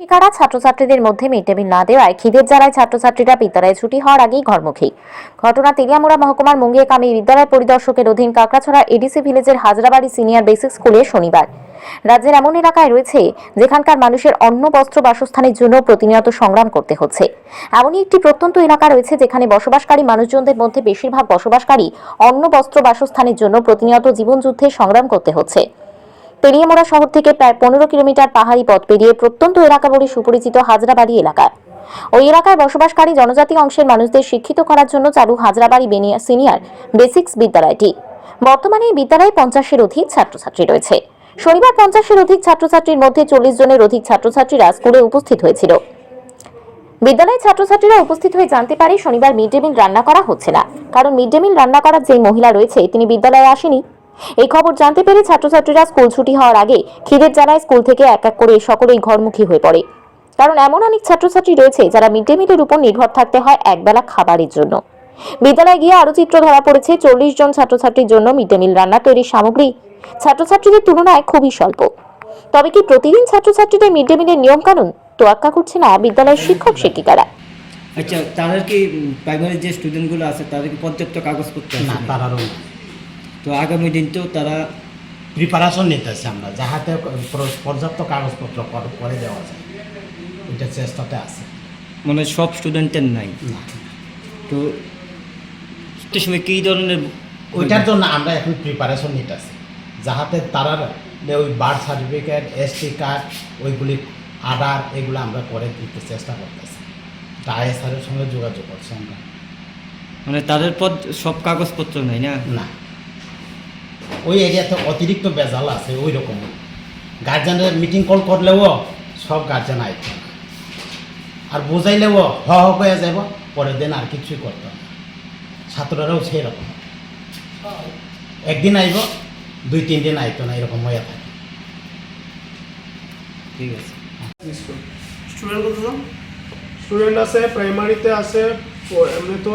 শিক্ষিকারা ছাত্রছাত্রীদের মধ্যে মিড ডে মিল না দেওয়ায় খিদের জ্বালায় ছাত্রছাত্রীরা বিদ্যালয়ে ছুটি হওয়ার আগেই ঘরমুখী। ঘটনা তেলিয়ামুড়া মহকুমার মুঙ্গিয়াকামী বিদ্যালয় পরিদর্শকের অধীন কাকড়াছড়া এডিসি ভিলেজের হাজরাবাড়ি সিনিয়র বেসিক স্কুলে শনিবার। রাজ্যের এমন এলাকায় রয়েছে যেখানকার মানুষের অন্ন, বস্ত্র, বাসস্থানের জন্য প্রতিনিয়ত সংগ্রাম করতে হচ্ছে। এমনই একটি প্রত্যন্ত এলাকা রয়েছে যেখানে বসবাসকারী মানুষজনদের মধ্যে বেশিরভাগ বসবাসকারী অন্ন, বস্ত্র, বাসস্থানের জন্য প্রতিনিয়ত জীবনযুদ্ধে সংগ্রাম করতে হচ্ছে। পেরিয়ামোড়া শহর থেকে প্রায় পনেরো কিলোমিটার পাহাড়ি পথ পেরিয়ে প্রত্যন্ত এলাকা বলে সুপরিচিত হাজরাবাড়ি এলাকা ওই এলাকায় বসবাসকারী জনজাতি অংশের মানুষদের শিক্ষিত করার জন্য চালু হাজরাবাড়ি বেনিয়া সিনিয়র বেসিক্স বিদ্যালয়টি। বর্তমানে এই বিদ্যালয়ে পঞ্চাশের অধিক ছাত্রছাত্রী রয়েছে। শনিবার পঞ্চাশের অধিক ছাত্রছাত্রীর মধ্যে চল্লিশ জনের অধিক ছাত্রছাত্রীরা স্কুলে উপস্থিত হয়েছিল। বিদ্যালয়ের ছাত্রছাত্রীরা উপস্থিত হয়ে জানতে পারে শনিবার মিড ডে মিল রান্না করা হচ্ছে না। কারণ মিড ডে মিল রান্না করার যে মহিলা রয়েছে, তিনি বিদ্যালয়ে আসেনি। এই খবর জানতে পেরে ছাত্রছাত্রীরা স্কুল ছুটি হওয়ার আগে খিদের জ্বালায় স্কুল থেকে এক এক করে সকলেই ঘরমুখী হয়ে পড়ে। কারণ এমন অনেক ছাত্রছাত্রী রয়েছে যারা মিড ডে মিলের উপর নির্ভর থাকতে হয় একবেলা খাবারের জন্য। বিদ্যালয়ে গিয়ে আরও চিত্র ধরা পড়েছে চল্লিশ জন ছাত্রছাত্রীর জন্য মিড ডে মিল রান্না তৈরির সামগ্রী। ছাত্রছাত্রীদের তুলনায় খুবই স্বল্প। তবে কি প্রতিদিন ছাত্রছাত্রীদের মিড ডে মিলের নিয়ম নিয়মকানুন তোয়াক্কা করছে না বিদ্যালয়ের শিক্ষক শিক্ষিকারা? আচ্ছা তাদের কি প্রাইমারি যে স্টুডেন্টগুলো আছে তাদের কি পর্যাপ্ত কাগজপত্র না তারারও তো আগামী দিন তো তারা প্রিপারেশন নিতেছি আমরা যাহাতে পর্যাপ্ত কাগজপত্র করে- দেওয়া যায়। ওইটা চেষ্টাতে আছে। মানে সব স্টুডেন্টের নাই? তো সময় কী ধরনের ওইটার জন্য আমরা এখন প্রিপারেশন নিতেছি। যাহাতে তারার যে ওই বার্থ সার্টিফিকেট এসটি কার্ড ওইগুলি আধার এগুলো আমরা করে দিতে চেষ্টা করতেছি। আইএসআরের সঙ্গে যোগাযোগ করছি আমরা। মানে তাদের পর সব কাগজপত্র নেই না? না। ওই এরিয়াতে অতিরিক্ত বেজাল আছে ওই রকম গার্জেনের মিটিং কল করলেও সব গার্জেন আইত আর বোঝাইলেও হ হ হয়ে যাব পরের দিন আর কিছুই করতো না। ছাত্ররাও সেই রকম একদিন আইব দুই তিন দিন আইতো না এরকম হয়ে থাকে। ঠিক আছে। স্টুডেন্ট কতজন স্টুডেন্ট আছে প্রাইমারিতে আছে এমনি তো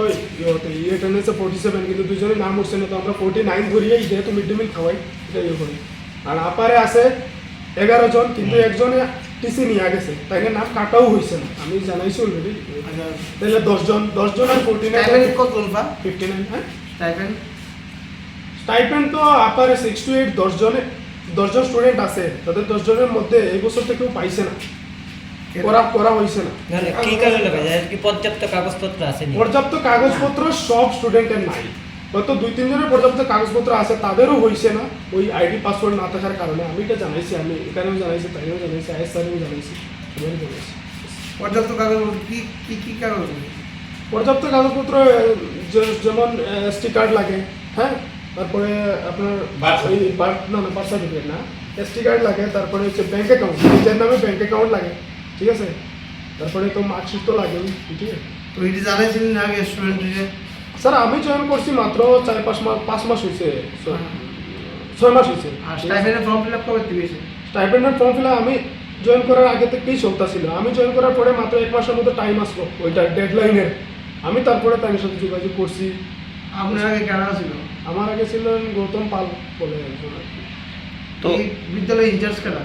ইয়ে টেন্ডেন্সে ফোর্টি সেভেন কিন্তু দুজনের নাম উঠছে না তো আমরা ফোর্টি নাইন ধরিয়ে যেহেতু মিড ডে মিল খাওয়াই এটা ইয়ে করি। আর আপারে আছে এগারো জন কিন্তু একজনে টিসি নিয়ে গেছে তাই নাম কাটাও হয়েছে না। আমি জানাইছি অলরেডি তাহলে দশজন দশজন আর ফোর্টি নাইন কত বা ফিফটি নাইন হ্যাঁ? স্টাইপেন্ড স্টাইপেন্ড তো আপারে সিক্স টু এইট দশজনে দশজন স্টুডেন্ট আছে তাদের দশজনের মধ্যে এই বছর তো কেউ পাইছে না। করা করা হয়েছে না। না না কারণে যায়? কি পর্যাপ্ত কাগজপত্র আছে পর্যাপ্ত কাগজপত্র সব স্টুডেন্টের নাই। হয়তো দুই তিনজনের পর্যাপ্ত কাগজপত্র আছে তাদেরও হয়েছে না। ওই আইডি পাসওয়ার্ড না থাকার কারণে আমি এটা জানাইছি আমি এখানেও জানাইছি তাইও জানাইছি আইএস স্যারেও জানাইছি পর্যাপ্ত কাগজ কি কি কি কাগজ পর্যাপ্ত কাগজপত্র যেমন এসটি কার্ড লাগে হ্যাঁ? তারপরে আপনার ওই বার্থ না না বার্থ সার্টিফিকেট না। এসটি কার্ড লাগে তারপরে হচ্ছে ব্যাংক অ্যাকাউন্ট নিজের নামে ব্যাংক অ্যাকাউন্ট লাগে। ঠিক আছে? তারপরে তো মার্কশিট তো লাগে ঠিক আছে? তো এটি জানাইছিলেন না আগে স্টুডেন্টকে স্যার আমি জয়েন করছি মাত্র চার পাঁচ মাস পাঁচ মাস হয়েছে ছ- ছয় মাস হয়েছে স্টাইপেন্ডের ফর্ম ফিল আপ কবে স্টাইপেন্ডের ফর্ম ফিল আমি জয়েন করার আগে থেকেই চলতা ছিল। আমি জয়েন করার পরে মাত্র এক মাসের মতো টাইম আসলো ওইটা ডেডলাইনের আমি তারপরে তাদের সাথে যোগাযোগ করছি। আপনার আগে কেনা ছিল? আমার আগে ছিলেন গৌতম পাল বলে একজন তো বিদ্যালয়ে ইনচার্জ কেনা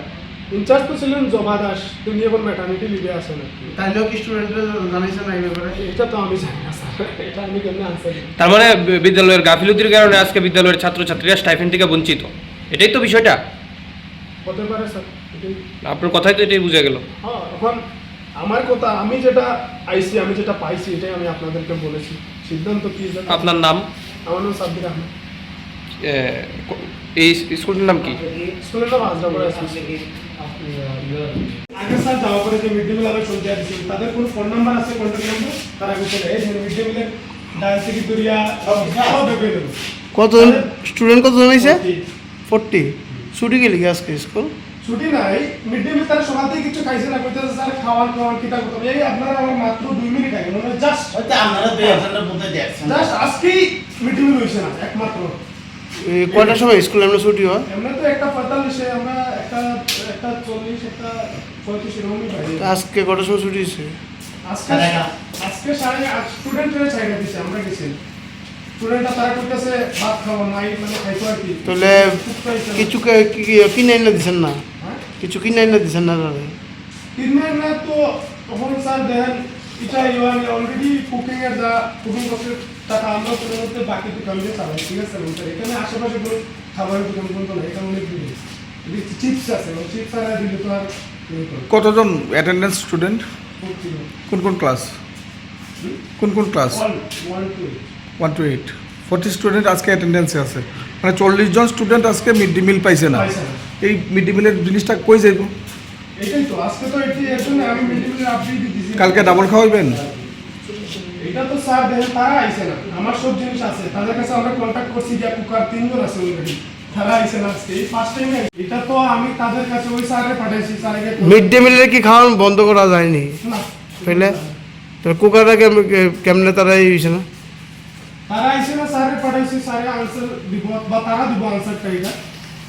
ইনচার্জ তো ছিলেন জবা দাস তিনি এখন ম্যাটার্নিটি লিভে আছেন আর কি তাইলেও কি স্টুডেন্টরা জানাইছে না এই ব্যাপারে? এটা তো আমি জানি না স্যার। এটা আমি কেমনি আনসার তার মানে বিদ্যালয়ের গাফিলতির কারণে আজকে বিদ্যালয়ের ছাত্রছাত্রীরা স্টাইফেন থেকে বঞ্চিত। এটাই তো বিষয়টা। হতে পারে স্যার এটাই। আপনার কথাই তো এটাই বোঝা গেল। হ্যাঁ এখন আমার কথা আমি যেটা আইসি আমি যেটা পাইছি এটাই আমি আপনাদেরকে বলেছি। সিদ্ধান্ত কি আপনার নাম? আমার নাম সাব্বির আহমেদ। এই স্কুলটার নাম কি? স্কুলের নাম আজরাপুর আগে স্যার যাওয়া পরে যে মিড ডে মিল আমি চলতে আসছি তাদের কোনো ফোন নাম্বার আছে কন্ট্যাক্ট নাম্বার তারা চলে এই মিড ডে মিলের থেকে দরিয়া সব অ্যাভেলেবল কতজন? স্টুডেন্ট কতজন হয়েছে? ফোরটি ছুটি গেলি কি আজকে স্কুল? ছুটি নাই। মিড ডে মিল তারা সকাল থেকে কিছু খাইছে না কইতে স্যার খাওয়ান খাওয়ান কিতা করতে এই আপনারা আমার মাত্র দুই মিনিট আগে মানে জাস্ট হয়তো আপনারা দুই একজনের মধ্যে দেখছেন। জাস্ট আজকেই মিড ডে মিল হয়েছে না একমাত্র। কয়টার সময় স্কুল এমনি ছুটি হয়? এমনি তো একটা পঁয়তাল্লিশে আমরা একটা একটা চল্লিশ একটা পঁয়ত্রিশ এরকমই পাই। তা আজকে কটার সময় ছুটি হয়েছে? আজকে আজকে সাড়ে আট স্টুডেন্টের ছাইড়া দিছে আমরা গেছি। স্টুডেন্টরা তারা করতেছে ভাত খাওয়া নাই মানে তাহলে কিছু কি- কি- কিনে এনে দিচ্ছেন না? হ্যাঁ? কিছু কিনে এনে দিচ্ছেন না দাদা না তো তখন স্যার দেখেন এটা অলরেডি কুকিং এর যা কুকিং টাকা আমরা বাকি দোকান দিয়ে চালাই ঠিক আছে? এবং স্যার এখানে আশেপাশে কোনো খাবারের দোকান এটা অনেক দূরে চিপস আছে চিপস আর দিলে তো আর কতজন অ্যাটেন্ডেন্স স্টুডেন্ট কোন কোন ক্লাস কোন কোন class. One two eight forty student আজকে অ্যাটেন্ডেন্সে আছে। মানে চল্লিশ জন স্টুডেন্ট আজকে মিড ডে মিল পাইছে না। এই মিড ডে মিলের জিনিসটা কই যাইব? কালকে ডাবল খাওয়াইবেন? এটা তো স্যার দেখেন তারা আইছে না। আমার সব জিনিস আছে। তাদের কাছে আমরা কন্ট্যাক্ট করছি যে কুকার তিনজন আছে অলরেডি তারা আইছে না আজকে। এই ফার্স্ট টাইম এটা তো আমি তাদের কাছে ওই স্যারে পাঠাইছি। স্যারকে মিড ডে মিলের কি খাওয়ান বন্ধ করা যায়নি? না। তাহলে কুকারটা কেমনে তারা এই না? তারা আইছে না স্যারে পাঠাইছি। স্যারে আনসার দিব বা তারা দিব আনসারটা এটা।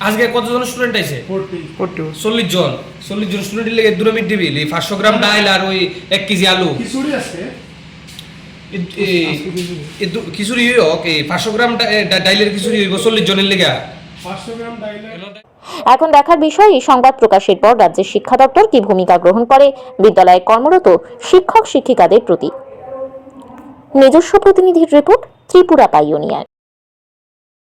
আজকে কতজন স্টুডেন্ট ফোর্টি চল্লিশ জন। চল্লিশ জন স্টুডেন্ট লেগে দুটো মিড টেবিল এই পাঁচশো গ্রাম ডাইল আর ওই এক কেজি আলু। খিচুড়ি আছে খিচুড়ি হোক এই পাঁচশো গ্রাম ডাইলের খিচুড়ি হইব চল্লিশ জনের লেগে। এখন দেখার বিষয় এই সংবাদ প্রকাশের পর রাজ্যের শিক্ষা দপ্তর কি ভূমিকা গ্রহণ করে বিদ্যালয়ে কর্মরত শিক্ষক শিক্ষিকাদের প্রতি। নিজস্ব প্রতিনিধির রিপোর্ট ত্রিপুরা পাইওনিয়ার।